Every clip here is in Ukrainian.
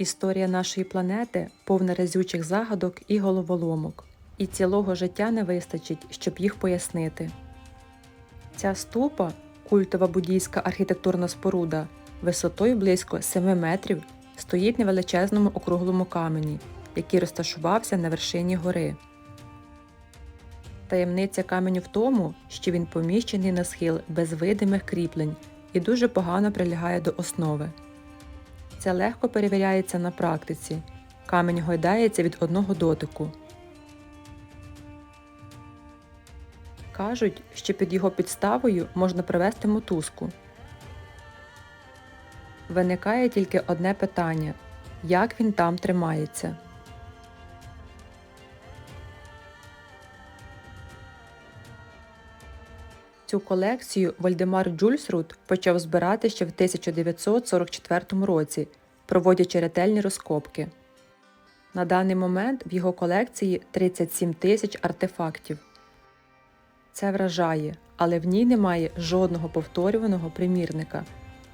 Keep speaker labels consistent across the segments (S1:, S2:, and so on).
S1: Історія нашої планети повна разючих загадок і головоломок, і цілого життя не вистачить, щоб їх пояснити. Ця ступа культова буддійська архітектурна споруда, висотою близько 7 метрів, стоїть на величезному округлому камені, який розташувався на вершині гори. Таємниця каменю в тому, що він поміщений на схил без видимих кріплень і дуже погано прилягає до основи. Це легко перевіряється на практиці. Камінь гойдається від одного дотику. Кажуть, що під його підставою можна привести мотузку. Виникає тільки одне питання як він там тримається. Цю колекцію Вальдемар Джульсрут почав збирати ще в 1944 році, проводячи ретельні розкопки. На даний момент в його колекції 37 тисяч артефактів. Це вражає, але в ній немає жодного повторюваного примірника,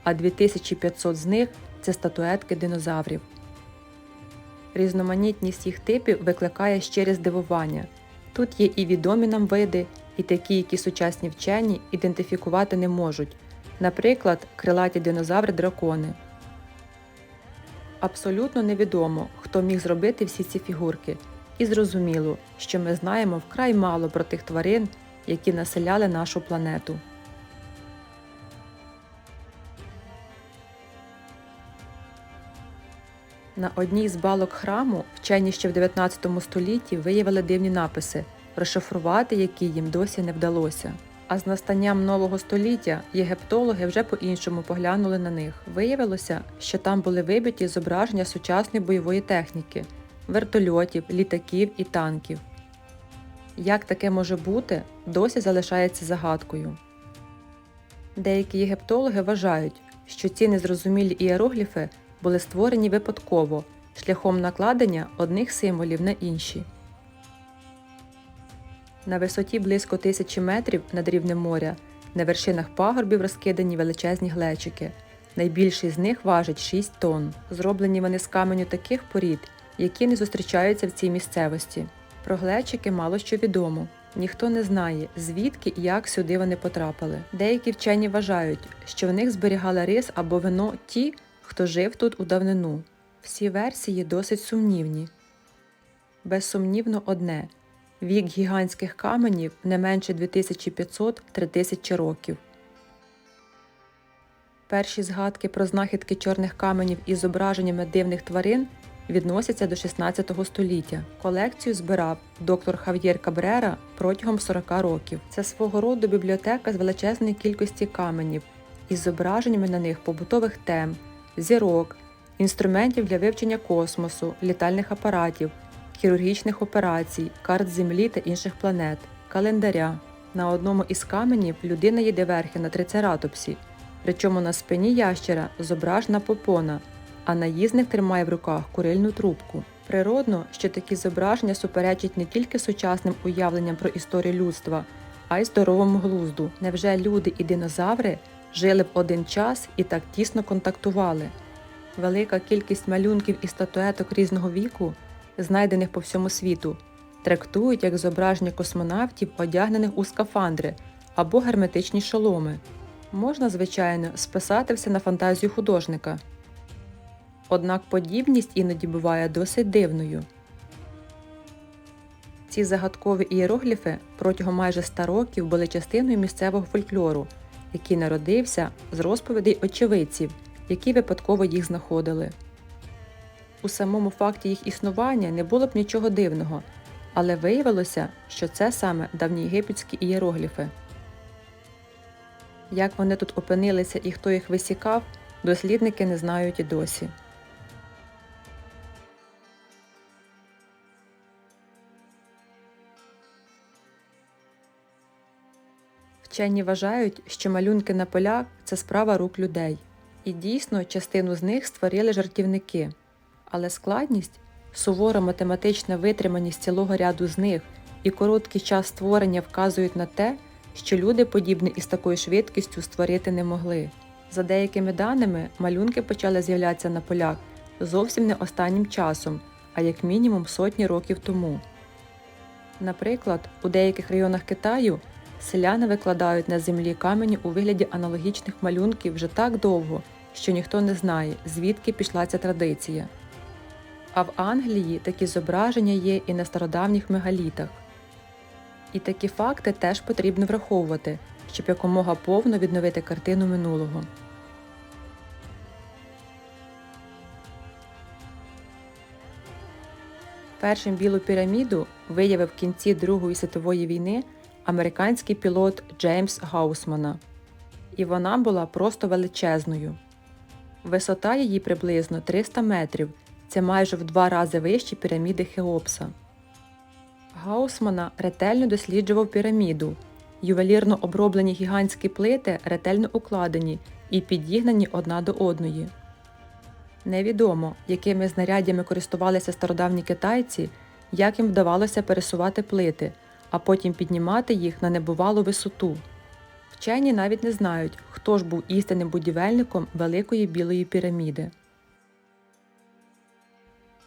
S1: а 2500 з них це статуетки динозаврів. Різноманітність їх типів викликає щире здивування. Тут є і відомі нам види, і такі, які сучасні вчені ідентифікувати не можуть, наприклад, крилаті динозаври-дракони. Абсолютно невідомо, хто міг зробити всі ці фігурки, і зрозуміло, що ми знаємо вкрай мало про тих тварин, які населяли нашу планету. На одній з балок храму вчені ще в 19 столітті виявили дивні написи, розшифрувати які їм досі не вдалося. А з настанням нового століття єгиптологи вже по-іншому поглянули на них. Виявилося, що там були вибиті зображення сучасної бойової техніки, вертольотів, літаків і танків. Як таке може бути, досі залишається загадкою. Деякі єгиптологи вважають, що ці незрозумілі ієрогліфи були створені випадково шляхом накладення одних символів на інші. На висоті близько тисячі метрів над рівнем моря на вершинах пагорбів розкидані величезні глечики. Найбільший з них важить 6 тонн. Зроблені вони з каменю таких порід, які не зустрічаються в цій місцевості. Про глечики мало що відомо. Ніхто не знає, звідки і як сюди вони потрапили. Деякі вчені вважають, що в них зберігали рис або вино ті, хто жив тут у давнину. Всі версії досить сумнівні. Безсумнівно одне вік гігантських каменів не менше 2500-3000 років. Перші згадки про знахідки чорних каменів із зображеннями дивних тварин відносяться до 16 століття. Колекцію збирав доктор Хав'єр Кабрера протягом 40 років. Це свого роду бібліотека з величезної кількості каменів із зображеннями на них побутових тем, зірок, інструментів для вивчення космосу, літальних апаратів, хірургічних операцій, карт Землі та інших планет, календаря. На одному із каменів людина їде верхи на трицератопсі, причому на спині ящера зображена попона, а наїзник тримає в руках курильну трубку. Природно, що такі зображення суперечать не тільки сучасним уявленням про історію людства, а й здоровому глузду. Невже люди і динозаври жили в один час і так тісно контактували? Велика кількість малюнків і статуеток різного віку знайдених по всьому світу, трактують як зображення космонавтів, одягнених у скафандри або герметичні шоломи. Можна, звичайно, списати все на фантазію художника. Однак подібність іноді буває досить дивною. Ці загадкові ієрогліфи протягом майже ста років були частиною місцевого фольклору, який народився з розповідей очевидців, які випадково їх знаходили. У самому факті їх існування не було б нічого дивного, але виявилося, що це саме давньоєгипетські ієрогліфи. Як вони тут опинилися і хто їх висікав, дослідники не знають і досі. Вчені вважають, що малюнки на полях це справа рук людей. І дійсно частину з них створили жартівники. Але складність, сувора математична витриманість цілого ряду з них і короткий час створення вказують на те, що люди подібне із такою швидкістю створити не могли. За деякими даними, малюнки почали з'являтися на полях зовсім не останнім часом, а як мінімум сотні років тому. Наприклад, у деяких районах Китаю селяни викладають на землі камені у вигляді аналогічних малюнків вже так довго, що ніхто не знає, звідки пішла ця традиція. А в Англії такі зображення є і на стародавніх мегалітах. І такі факти теж потрібно враховувати, щоб якомога повно відновити картину минулого. Першим білу піраміду виявив в кінці Другої світової війни американський пілот Джеймс Гаусмана. І вона була просто величезною. Висота її приблизно 300 метрів, це майже в два рази вище піраміди Хеопса. Гаусмана ретельно досліджував піраміду. Ювелірно оброблені гігантські плити ретельно укладені і підігнані одна до одної. Невідомо, якими знаряддями користувалися стародавні китайці, як їм вдавалося пересувати плити, а потім піднімати їх на небувалу висоту. Вчені навіть не знають, хто ж був істинним будівельником Великої Білої піраміди.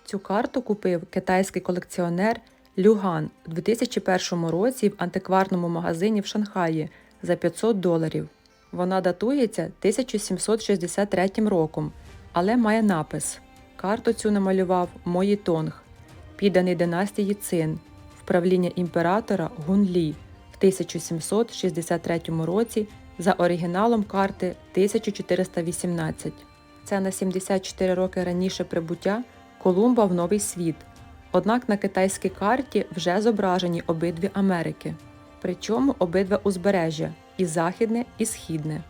S1: Цю карту купив китайський колекціонер Люган у 2001 році в антикварному магазині в Шанхаї за 500 доларів. Вона датується 1763 роком, але має напис. Карту цю намалював Мої Тонг, підданий династії Цин, в правління імператора Гунлі в 1763 році за оригіналом карти 1418. Це на 74 роки раніше прибуття Колумба в Новий світ. Однак на китайській карті вже зображені обидві Америки, причому обидва узбережжя і західне, і східне.